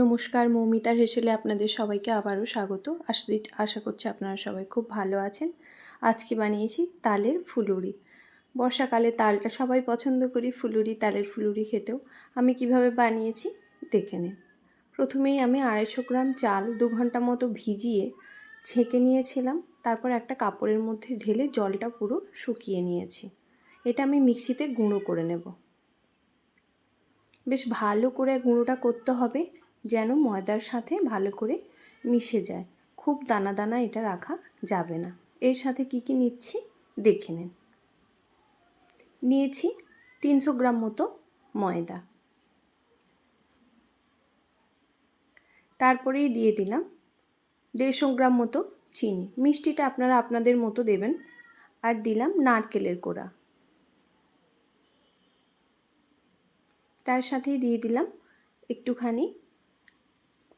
নমস্কার মৌমিতার হেসেলে আপনাদের সবাইকে আবারও স্বাগত। আশা আশা করছি আপনারা সবাই খুব ভালো আছেন। আজকে বানিয়েছি তালের ফুলুরি। বর্ষাকালে তালটা সবাই পছন্দ করি, ফুলুরি, তালের ফুলুরি খেতেও। আমি কীভাবে বানিয়েছি দেখে নিন। প্রথমেই আমি আড়াইশো গ্রাম চাল দু ঘণ্টা মতো ভিজিয়ে ছেঁকে নিয়েছিলাম। তারপর একটা কাপড়ের মধ্যে ঢেলে জলটা পুরো শুকিয়ে নিয়েছি। এটা আমি মিক্সিতে গুঁড়ো করে নেব। বেশ ভালো করে গুঁড়োটা করতে হবে। যেন ময়দার সাথে ভালো করে মিশে যায়। খুব দানা দানা এটা রাখা যাবে না। এর সাথে কি কি নিচ্ছি? দেখে নিন। নিয়েছি তিনশো গ্রাম মতো ময়দা। তারপরেই দিয়ে দিলাম দেড়শো গ্রাম মতো চিনি। মিষ্টিটা আপনারা আপনাদের মতো দেবেন। আর দিলাম নারকেলের কোড়া। তার সাথেই দিয়ে দিলাম একটুখানি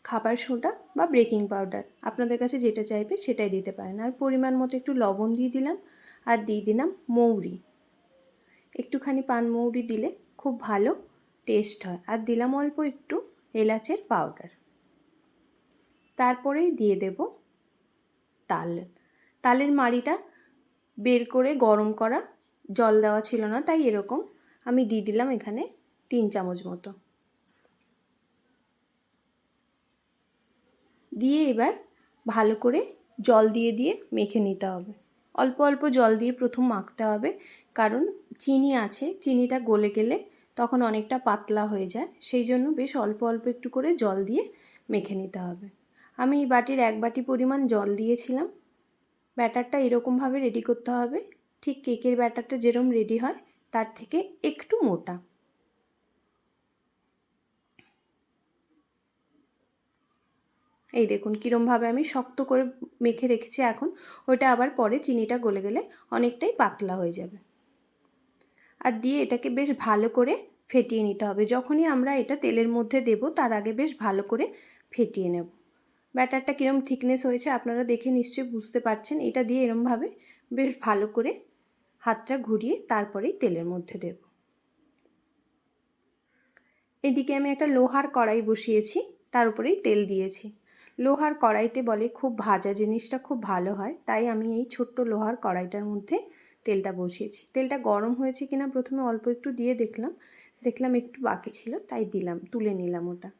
খাবার সোডা বা বেকিং পাউডার। আপনাদের কাছে যেটা চাইবে সেটাই দিতে পারেন। আর পরিমাণ মতো একটু লবণ দিয়ে দিলাম আর দিয়ে দিলাম মৌরি। একটুখানি পান মৌরি দিলে খুব ভালো টেস্ট হয়। আর দিলাম অল্প একটু এলাচের পাউডার। তারপরেই দিয়ে দেব তাল। তালের মাড়িটা বের করে গরম করা, জল দেওয়া ছিল না, তাই এরকম আমি দিয়ে দিলাম এখানে তিন চামচ মতো। দিয়ে এবার ভালো করে জল দিয়ে দিয়ে মেখে নিতে হবে। অল্প অল্প জল দিয়ে প্রথম মাখতে হবে, কারণ চিনি আছে, চিনিটা গলে গেলে তখন অনেকটা পাতলা হয়ে যায়। সেই জন্য বেশ অল্প অল্প একটু করে জল দিয়ে মেখে নিতে হবে। আমি এই বাটির এক বাটি পরিমাণ জল দিয়েছিলাম। ব্যাটারটা এরকমভাবে রেডি করতে হবে। ঠিক কেকের ব্যাটারটা যেরকম রেডি হয়, তার থেকে একটু মোটা। এই দেখুন, কীরমভাবে আমি শক্ত করে মেখে রেখেছি এখন। ওইটা আবার পরে চিনিটা গলে গেলে অনেকটাই পাতলা হয়ে যাবে। আর দিয়ে এটাকে বেশ ভালো করে ফেটিয়ে নিতে হবে। যখনই আমরা এটা তেলের মধ্যে দেব, তার আগে বেশ ভালো করে ফেটিয়ে নেব। ব্যাটারটা কীরম থিকনেস হয়েছে আপনারা দেখে নিশ্চয়ই বুঝতে পারছেন। এটা দিয়ে এরমভাবে বেশ ভালো করে হাতটা ঘুরিয়ে তারপরেই তেলের মধ্যে দেব। এদিকে আমি একটা লোহার কড়াই বসিয়েছি, তার উপরেই তেল দিয়েছি। লোহার কড়াইতে বলে খুব ভাজা জিনিসটা খুব ভালো হয়, তাই আমি এই ছোট্ট লোহার কড়াইটার মধ্যে তেলটা বসিয়েছি। তেলটা গরম হয়েছে কিনা প্রথমে অল্প একটু দিয়ে দেখলাম দেখলাম একটু বাকি ছিল, তাই দিলাম, তুলে নিলাম ওটা।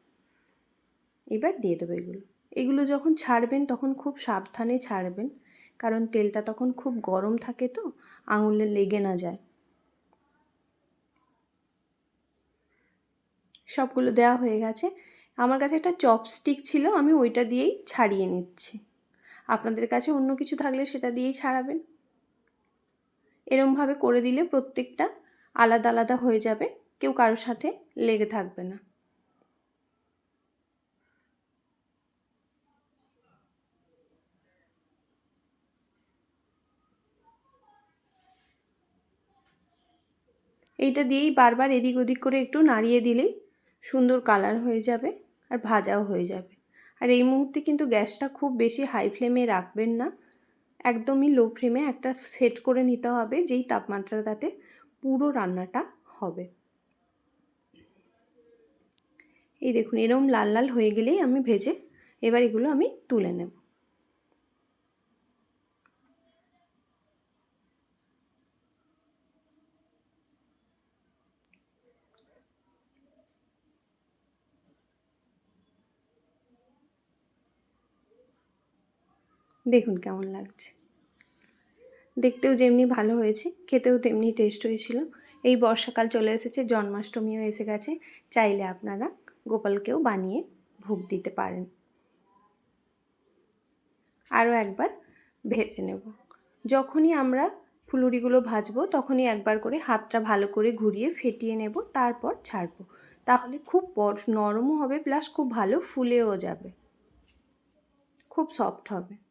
এবার দিয়ে দেবো এগুলো। এগুলো যখন ছাড়বেন তখন খুব সাবধানে ছাড়বেন, কারণ তেলটা তখন খুব গরম থাকে তো, আঙুলে লেগে না যায়। সবগুলো দেওয়া হয়ে গেছে। আমার কাছে একটা চপস্টিক ছিল, আমি ওইটা দিয়েই ছাড়িয়ে নিচ্ছি। আপনাদের কাছে অন্য কিছু থাকলে সেটা দিয়েই ছাড়াবেন। এরমভাবে করে দিলে প্রত্যেকটা আলাদা আলাদা হয়ে যাবে, কেউ কারোর সাথে লেগে থাকবে না। এইটা দিয়েই বারবার এদিক ওদিক করে একটু নাড়িয়ে দিলেই সুন্দর কালার হয়ে যাবে। আর ভাজাও হয়ে যাবে। আর এই মুহূর্তে কিন্তু গ্যাসটা খুব বেশি হাই ফ্লেমে রাখবেন না। একদমই লো ফ্লেমে একটা সেট করে নিতে হবে, যেই তাপমাত্রা তাতে পুরো রান্নাটা হবে। এই দেখুন, এরম লাল লাল হয়ে গেলেই আমি ভেজে এবার এগুলো আমি তুলে নেব। দেখুন কেমন লাগছে। দেখতেও যেমনি ভালো হয়েছে, খেতেও তেমনি টেস্ট হয়েছিল। এই বর্ষাকাল চলে এসেছে, জন্মাষ্টমীও এসে গেছে, চাইলে আপনারা গোপালকেও বানিয়ে ভোগ দিতে পারেন। আরও একবার ভেজে নেব। যখনই আমরা ফুলুরিগুলো ভাজবো, তখনই একবার করে হাতটা ভালো করে ঘুরিয়ে ফেটিয়ে নেব, তারপর ছাড়বো। তাহলে খুব নরমও হবে প্লাস খুব ভালো ফুলেও যাবে। খুব সফট হবে।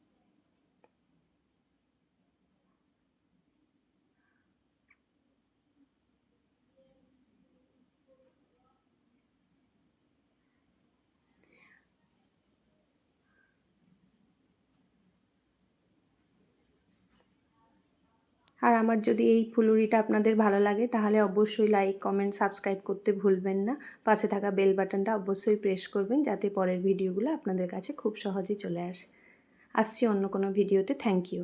আর আমার যদি এই ফুলুরিটা আপনাদের ভালো লাগে, তাহলে অবশ্যই লাইক কমেন্ট সাবস্ক্রাইব করতে ভুলবেন না। পাশে থাকা বেল বাটনটা অবশ্যই প্রেস করবেন, যাতে পরের ভিডিওগুলো আপনাদের কাছে খুব সহজেই চলে আসে। আসছি অন্য কোনো ভিডিওতে থ্যাংক ইউ